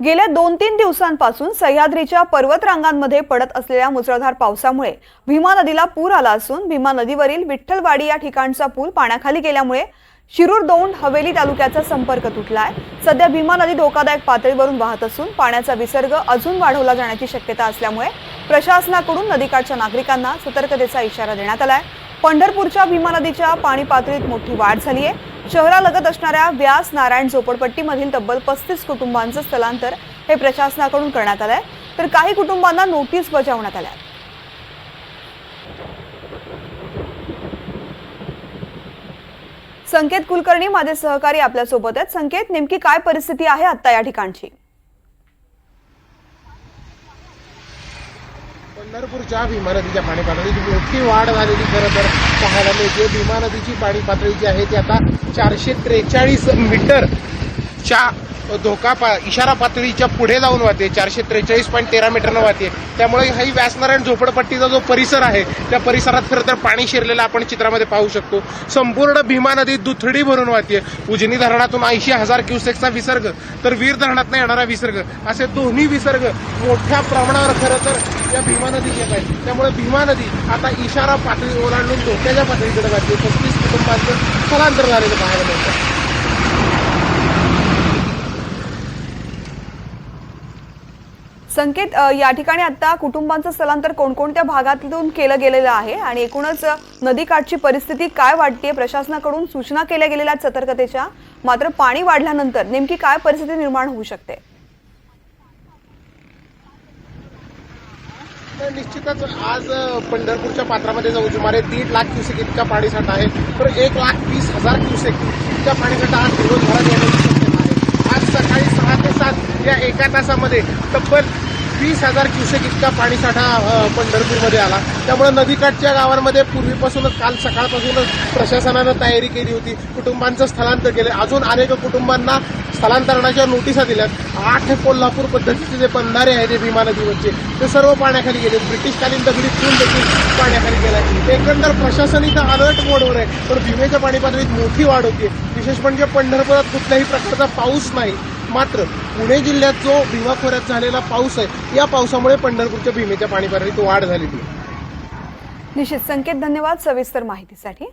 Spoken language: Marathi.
गेल्या दोन तीन दिवसांपासून सह्याद्रीच्या पर्वतरांगांमध्ये पडत असलेल्या मुसळधार पावसामुळे भीमा नदीला पूर आला असून भीमा नदीवरील विठ्ठलवाडी या ठिकाणचा पूल पाण्याखाली गेल्यामुळे शिरूर दौंड हवेली तालुक्याचा संपर्क तुटला आहे सध्या भीमा नदी धोकादायक पातळीवरून वाहत असून पाण्याचा विसर्ग अजून वाढवला जाण्याची शक्यता असल्यामुळे प्रशासनाकडून नदीकाठच्या नागरिकांना सतर्कतेचा इशारा देण्यात आला आहे पंढरपूरच्या भीमा नदीच्या पाणी पातळीत मोठी वाढ झाली आहे. शहरालगत असणाऱ्या व्यास नारायण झोपडपट्टीमधील तब्बल पस्तीस कुटुंबांचं स्थलांतर हे प्रशासनाकडून करण्यात आलंय. तर काही कुटुंबांना नोटीस बजावण्यात आल्या संकेत कुलकर्णी माझे सहकारी आपल्यासोबत आहेत. संकेत नेमकी काय परिस्थिती आहे आता या ठिकाणची? पंढरपूरच्या भीमा नदीच्या पाणी पातळीत मोठी वाढ झालेली खरं तर पाहायला मिळते. भीमा नदीची पाणी पातळी जी आहे ती आता चारशे त्रेचाळीस मीटरच्या धोका पा इशारा पातळीच्या पुढे जाऊन वाहते. चारशे त्रेचाळीस पॉईंट तेरा मीटरनं वाहते. त्यामुळे ही व्यासनारायण झोपडपट्टीचा जो परिसर आहे त्या परिसरात खरं तर पाणी शिरलेलं आपण चित्रामध्ये पाहू शकतो. संपूर्ण भीमा नदी दुथडी भरून वाहते. उजनी धरणातून ऐंशी हजार क्युसेकचा विसर्ग तर वीर धरणातून येणारा विसर्ग असे दोन्ही विसर्ग मोठ्या प्रमाणावर खरं तर या भीमा नदी येत आहे त्यामुळे भीमा नदी आता इशारा पातळी ओलांडून धोक्याच्या पातळीकडे जाते पस्तीस कुटुंबांचं स्थलांतर झालेलं पाहायला मिळतं. संकेत या ठिकाणी आता कुटुंबांचं स्थलांतर कोणकोणत्या भागातून केलं गेलेलं आहे आणि एकूणच नदीकाठची परिस्थिती काय वाटते प्रशासनाकडून सूचना केल्या गेलेल्या सतर्कतेच्या. मात्र पाणी वाढल्यानंतर नेमकी काय परिस्थिती निर्माण होऊ शकते? तर निश्चितच आज पंढरपूरच्या पात्रामध्ये जाऊ सुमारे दीड लाख क्युसेक इतका पाणीसाठा आहे. तर एक लाख वीस हजार क्युसेक इतका पाणीसाठा आज दिवसभरात येण्याची शक्यता आहे आज सकाळी सहा ते सात या एका तासामध्ये तब्बल वीस हजार क्युसेक इतका पाणीसाठा पंढरपूरमध्ये आला. त्यामुळे नदीकाठच्या गावांमध्ये पूर्वीपासूनच काल सकाळपासूनच प्रशासनानं तयारी केली होती. कुटुंबांचं स्थलांतर केले. अजून अनेक कुटुंबांना स्थलांतरणाच्या नोटिसा दिल्यात. आठ कोल्हापूर पद्धतीचे जे बंधारे आहेत ते भीमा नदीवरचे ते सर्व पाण्याखाली गेले ब्रिटिशकालीन दगडी पूल देखील पाण्याखाली गेलाय. एकंदर प्रशासन इथं अलर्ट मोडवर आहे पण भीमेच्या पाणी पातळीत मोठी वाढ होती विशेष म्हणजे पंढरपुरात कुठल्याही प्रकारचा पाऊस नाही. मात्र पुणे जिल्ह्यात जो भीमा खोऱ्यात झालेला पाऊस आहे या पावसामुळे पंढरपूरच्या भीमेच्या पाणी पातळीत वाढ झालेली आहे. निश्चित संकेत धन्यवाद सविस्तर माहितीसाठी.